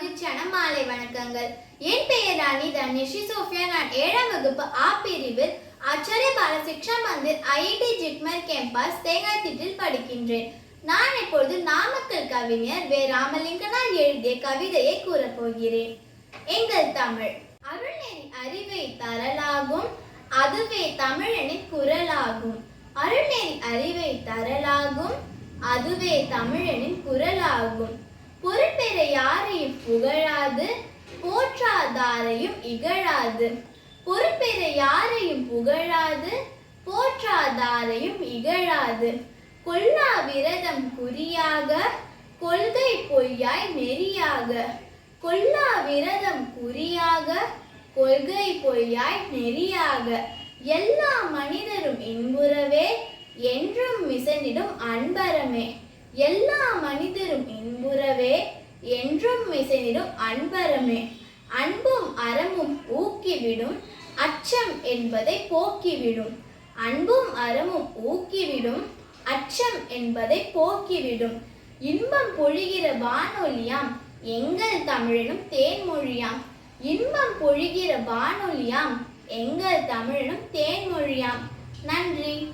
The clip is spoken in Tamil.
மகிழ்ச்சியான மாலை வணக்கங்கள். என் பெயர் ராணி தனிஷி. சோஃபியா. நான் ஏழாம் வகுப்பு ஆ பிரிவில் Acharya Bala Siksha Mandir IIT JIPMER campus தேங்காய்த்திட்டில் படிக்கின்றேன். நான் இப்பொழுது நாமக்கல் கவிஞர் வே. ராமலிங்கனால் எழுதிய கவிதையை கூறப்போகிறேன். எங்கள் தமிழ். அருளின் அறிவை தரலாகும் அதுவே தமிழனின் குரலாகும். அருளின் அறிவை தரலாகும் அதுவே தமிழனின் குரலாகும். பொறுப்பெற யாரையும் புகழாது போற்றாதாரையும் இகழாது. பொறுப்பெற யாரையும் புகழாது போற்றாதாரையும் இகழாது. கொல்லா விரதம் குறியாக கொள்கை பொய்யாய் நெறியாக. கொல்லா விரதம் குறியாக கொள்கை பொய்யாய் நெறியாக. எல்லா மனிதரும் இன்புறவே என்றும் மிசனிடும் அன்பரமே. எல்லா மனிதரும் இன்புறவே என்றும் மிசனிடும் அன்பரமே. அன்பும் அறமும் ஊக்கிவிடும் அச்சம் என்பதை போக்கிவிடும். அன்பும் அறமும் ஊக்கிவிடும் அச்சம் என்பதை போக்கிவிடும். இன்பம் பொழிகிற வானொலியாம் எங்கள் தமிழனும் தேன்மொழியாம். இன்பம் பொழிகிற வானொலியாம் எங்கள் தமிழனும் தேன்மொழியாம். நன்றி.